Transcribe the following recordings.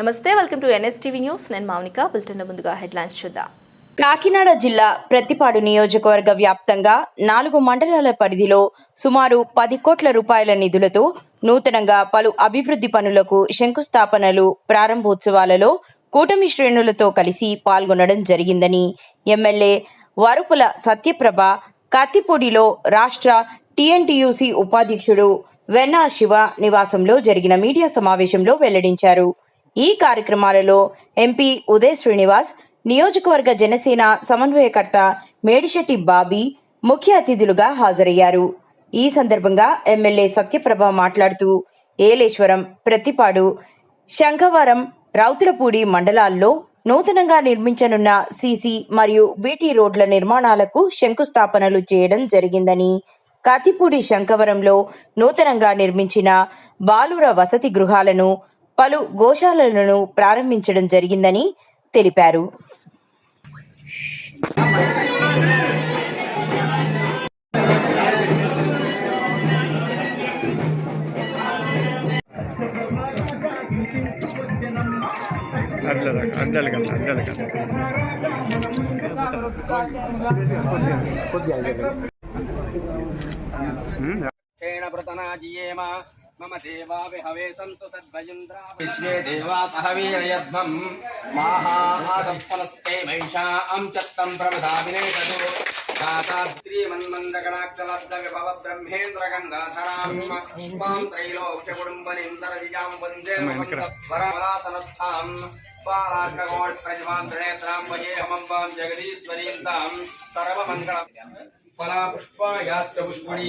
నమస్తే welcome to NSTV news. నేను Mounika bulletin ముందుగా హెడ్లైన్స్ చూద్దాం. కాకినాడ జిల్లా ప్రతిపాడు నియోజకవర్గ వ్యాప్తంగా నాలుగు మండలాల పరిధిలో సుమారు పది కోట్ల రూపాయల నిధులతో నూతనంగా పలు అభివృద్ధి పనులకు శంకుస్థాపనలు ప్రారంభోత్సవాలలో కూటమి శ్రేణులతో కలిసి పాల్గొనడం జరిగిందని ఎమ్మెల్యే వరుపుల సత్యప్రభ కత్తిపూడిలో రాష్ట్ర టీఎన్టీయూసీ ఉపాధ్యక్షుడు వెన్నా శివ నివాసంలో జరిగిన మీడియా సమావేశంలో వెల్లడించారు. ఈ కార్యక్రమాలలో ఎంపీ ఉదయ్ శ్రీనివాస్ నియోజకవర్గ జనసేన సమన్వయకర్త మేడిశెట్టి బాబీ ముఖ్య అతిథులుగా హాజరయ్యారు. ఈ సందర్భంగా ఎమ్మెల్యే సత్యప్రభ మాట్లాడుతూ ఏలేశ్వరం ప్రతిపాడు శంఖవరం రౌతులపూడి మండలాల్లో నూతనంగా నిర్మించనున్న సీసీ మరియు బీటీ రోడ్ల నిర్మాణాలకు శంకుస్థాపనలు చేయడం జరిగిందని కాతిపూడి శంఖవరంలో నూతనంగా నిర్మించిన బాలుర వసతి గృహాలను పలు గోశాలలను ప్రారంభించడం జరిగిందని తెలిపారు. అట్లా అందాలి కదా मम देवा विहवे सन्तु सद्वयुन्द्रा विश्वे देवा सह वीरयध्वम् माहा सप्पनस्ते वैषाम् च तम् प्रमदाभिनेतु श्रीमन्मन्दगणाग्रलब्धविभव ब्रह्मेन्द्रगङ्गाधराम् माम् त्रैलोक्यकुडुम्बनिन्दरजिजाम् वन्दे वरासनस्थाम् पारार्ककोट्प्रतिमान्त्रणेत्राम् वजेहमम्बाम् जगदीश्वरीम् ताम् सर्वमङ्गल फलापुष्पायाश्च पुष्पणी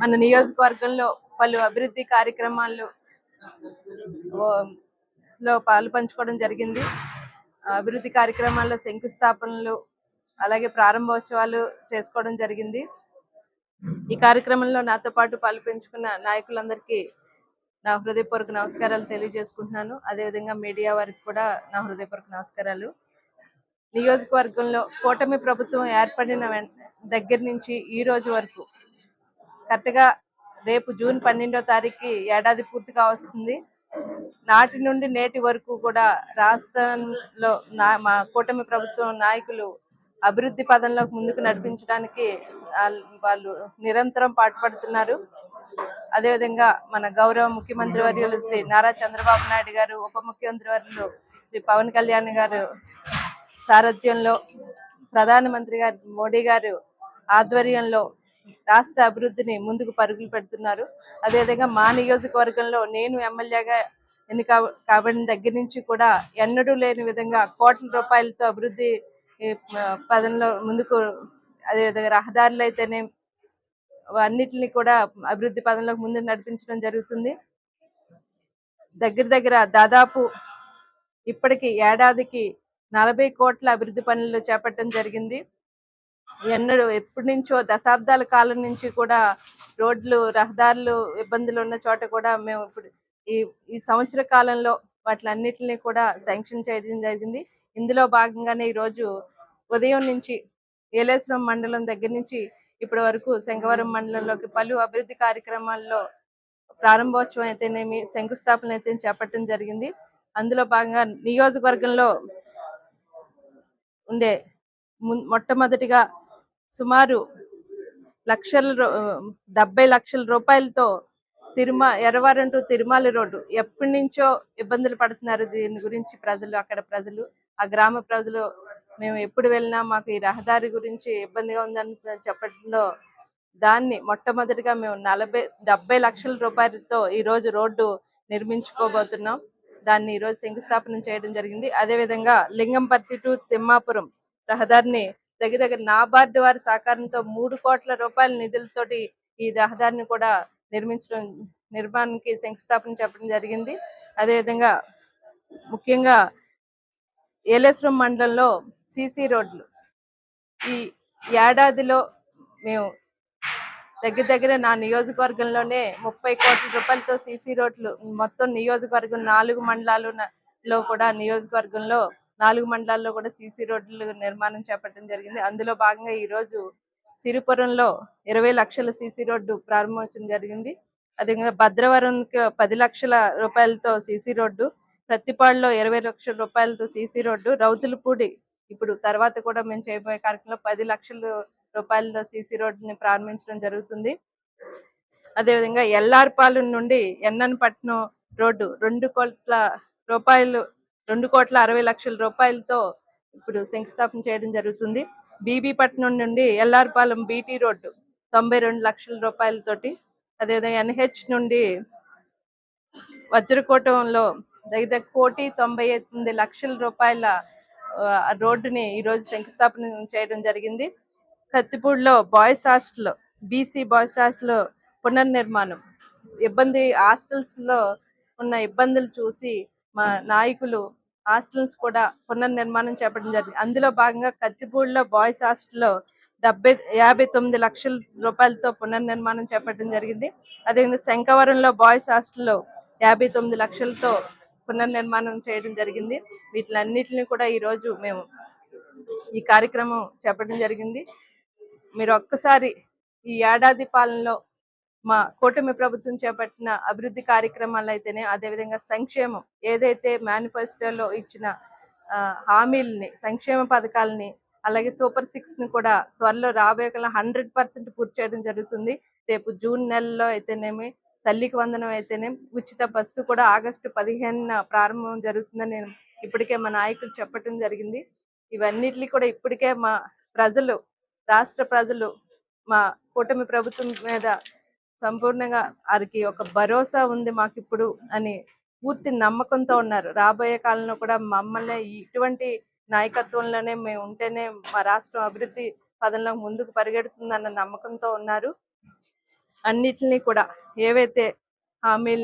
మన నియోజకవర్గంలో పలు అభివృద్ధి కార్యక్రమాలు లో పాలు పంచుకోవడం జరిగింది. ఆ అభివృద్ధి కార్యక్రమాల్లో శంకుస్థాపనలు అలాగే ప్రారంభోత్సవాలు చేసుకోవడం జరిగింది. ఈ కార్యక్రమంలో నాతో పాటు పాలు పెంచుకున్న నాయకులందరికీ నా హృదయపూర్వక నమస్కారాలు తెలియజేసుకుంటున్నాను. అదేవిధంగా మీడియా వారికి కూడా నా హృదయపూర్వక నమస్కారాలు. నియోజకవర్గంలో కూటమి ప్రభుత్వం ఏర్పడిన దగ్గర నుంచి ఈ రోజు వరకు కరెక్ట్గా రేపు జూన్ పన్నెండో తారీఖు ఏడాది పూర్తిగా వస్తుంది. నాటి నుండి నేటి వరకు కూడా రాష్ట్రంలో నా మా కూటమి ప్రభుత్వం నాయకులు అభివృద్ధి పదంలోకి ముందుకు నడిపించడానికి వాళ్ళు నిరంతరం పాటుపడుతున్నారు. అదేవిధంగా మన గౌరవ ముఖ్యమంత్రి వర్యులు శ్రీ నారా చంద్రబాబు నాయుడు గారు ఉప ముఖ్యమంత్రి వర్యులు శ్రీ పవన్ కళ్యాణ్ గారు సారథ్యంలో ప్రధానమంత్రి గారు మోడీ గారు ఆధ్వర్యంలో రాష్ట్ర అభివృద్ధిని ముందుకు పరుగులు పెడుతున్నారు. అదేవిధంగా మా నియోజకవర్గంలో నేను ఎమ్మెల్యేగా ఎన్నిక కాబడిన దగ్గర నుంచి కూడా ఎన్నడూ లేని విధంగా కోట్ల రూపాయలతో అభివృద్ధి పదంలో ముందుకు అదేవిధంగా రహదారులు అయితేనే అన్నిటిని కూడా అభివృద్ధి పదంలోకి ముందు నడిపించడం జరుగుతుంది. దగ్గర దగ్గర దాదాపు ఇప్పటికి ఏడాదికి నలభై కోట్ల అభివృద్ధి పనులు చేపట్టడం జరిగింది. ఎన్నడూ ఎప్పటి నుంచో దశాబ్దాల కాలం నుంచి కూడా రోడ్లు రహదారులు ఇబ్బందులు ఉన్న చోట కూడా మేము ఇప్పుడు ఈ ఈ సంవత్సర కాలంలో వాటిలన్నిటిని కూడా శాంక్షన్ చేయడం జరిగింది. ఇందులో భాగంగానే ఈ రోజు ఉదయం నుంచి ఏలేశ్వరం మండలం దగ్గర నుంచి ఇప్పటి వరకు శంఖవరం మండలంలోకి పలు అభివృద్ధి కార్యక్రమాల్లో ప్రారంభోత్సవం అయితేనేమి శంకుస్థాపన అయితే చేపట్టడం జరిగింది. అందులో భాగంగా నియోజకవర్గంలో ఉండే మొట్టమొదటిగా సుమారు లక్షల డెబ్బై లక్షల రూపాయలతో తిరుమ ఎర్రవారంటు తిరుమల రోడ్డు ఎప్పటి నుంచో ఇబ్బందులు పడుతున్నారు దీని గురించి ప్రజలు అక్కడ ప్రజలు ఆ గ్రామ ప్రజలు. మేము ఎప్పుడు వెళ్ళినా మాకు ఈ రహదారి గురించి ఇబ్బందిగా ఉందని చెప్పడంలో దాన్ని మొట్టమొదటిగా మేము నలభై డెబ్బై లక్షల రూపాయలతో ఈ రోజు రోడ్డు నిర్మించుకోబోతున్నాం. దాన్ని ఈ రోజు శంకుస్థాపన చేయడం జరిగింది. అదే విధంగా లింగంపర్తి టు తిమ్మాపురం రహదారిని దగ్గర దగ్గర నాబార్డు వారి సహకారంతో మూడు కోట్ల రూపాయల నిధులతోటి ఈ రహదారిని కూడా నిర్మించడం నిర్మాణానికి శంకుస్థాపన చెప్పడం జరిగింది. అదేవిధంగా ముఖ్యంగా ఏలేశ్వరం మండలంలో సిసి రోడ్లు. ఈ ఏడాదిలో మేము దగ్గర దగ్గర నా నియోజకవర్గంలోనే ముప్పై కోట్ల రూపాయలతో సీసీ రోడ్లు మొత్తం నియోజకవర్గం నాలుగు మండలాలు లో కూడా నియోజకవర్గంలో నాలుగు మండలాల్లో కూడా సీసీ రోడ్లు నిర్మాణం చేపట్టడం జరిగింది. అందులో భాగంగా ఈ రోజు సిరిపురంలో ఇరవై లక్షల సీసీ రోడ్డు ప్రారంభోత్సవం జరిగింది. అదేవిధంగా భద్రవరంకి పది లక్షల రూపాయలతో సీసీ రోడ్డు ప్రతిపాడులో ఇరవై లక్షల రూపాయలతో సీసీ రోడ్డు రౌతులపూడి ఇప్పుడు తర్వాత కూడా మేము చేయబోయే కార్యక్రమంలో పది లక్షల రూపాయలతో సీసీ రోడ్డుని ప్రారంభించడం జరుగుతుంది. అదేవిధంగా ఎల్ఆర్పాలెం నుండి ఎన్ననపట్నం రోడ్డు రెండు కోట్ల రూపాయలు రెండు కోట్ల అరవై లక్షల రూపాయలతో ఇప్పుడు శంకుస్థాపన చేయడం జరుగుతుంది. బీబీపట్నం నుండి ఎల్ఆర్పాలెం బీటీ రోడ్డు తొంభై రెండు లక్షల రూపాయలతోటి అదేవిధంగా ఎన్హెచ్ నుండి వజ్రకోటంలో దగ్గర కోటి తొంభై ఎనిమిది లక్షల రూపాయల రోడ్డుని ఈ రోజు శంకుస్థాపన చేయడం జరిగింది. కత్తిపూడిలో boys hostel BC boys hostel పునర్నిర్మాణం. ఇబ్బంది హాస్టల్స్లో ఉన్న ఇబ్బందులు చూసి మా నాయకులు హాస్టల్స్ కూడా పునర్నిర్మాణం చేపట్టడం జరిగింది. అందులో భాగంగా కత్తిపూడిలో బాయ్స్ హాస్టల్లో డెబ్బై యాభై తొమ్మిది లక్షల రూపాయలతో పునర్నిర్మాణం చేపట్టడం జరిగింది. అదేవిధంగా శంకవరంలో బాయ్స్ హాస్టల్లో యాభై తొమ్మిది లక్షలతో పునర్నిర్మాణం చేయడం జరిగింది. వీటిలన్నిటిని కూడా ఈ రోజు మేము ఈ కార్యక్రమం చేపట్టడం జరిగింది. మీరు ఒక్కసారి ఈ ఏడాది పాలనలో మా కూటమి ప్రభుత్వం చేపట్టిన అభివృద్ధి కార్యక్రమాలు అయితేనే అదేవిధంగా సంక్షేమం. ఏదైతే మేనిఫెస్టోలో ఇచ్చిన హామీలని సంక్షేమ పథకాలని అలాగే సూపర్ సిక్స్ని కూడా త్వరలో రాబోయే హండ్రెడ్ పర్సెంట్ పూర్తి చేయడం జరుగుతుంది. రేపు జూన్ నెలలో అయితేనేమి తల్లికి వందనం అయితేనే ఉచిత బస్సు కూడా ఆగస్టు పదిహేనున ప్రారంభం జరుగుతుందని నేను ఇప్పటికే మా నాయకులు చెప్పడం జరిగింది. ఇవన్నిటిని కూడా ఇప్పటికే మా ప్రజలు రాష్ట్ర ప్రజలు మా కూటమి ప్రభుత్వం మీద సంపూర్ణంగా వారికి ఒక భరోసా ఉంది మాకు ఇప్పుడు అని పూర్తి నమ్మకంతో ఉన్నారు. రాబోయే కాలంలో కూడా మమ్మల్ని ఇటువంటి నాయకత్వంలోనే మేము ఉంటేనే మా రాష్ట్రం అభివృద్ధి పదంలో ముందుకు పరిగెడుతుందన్న నమ్మకంతో ఉన్నారు. అన్నిటిని కూడా ఏవైతే హామీలు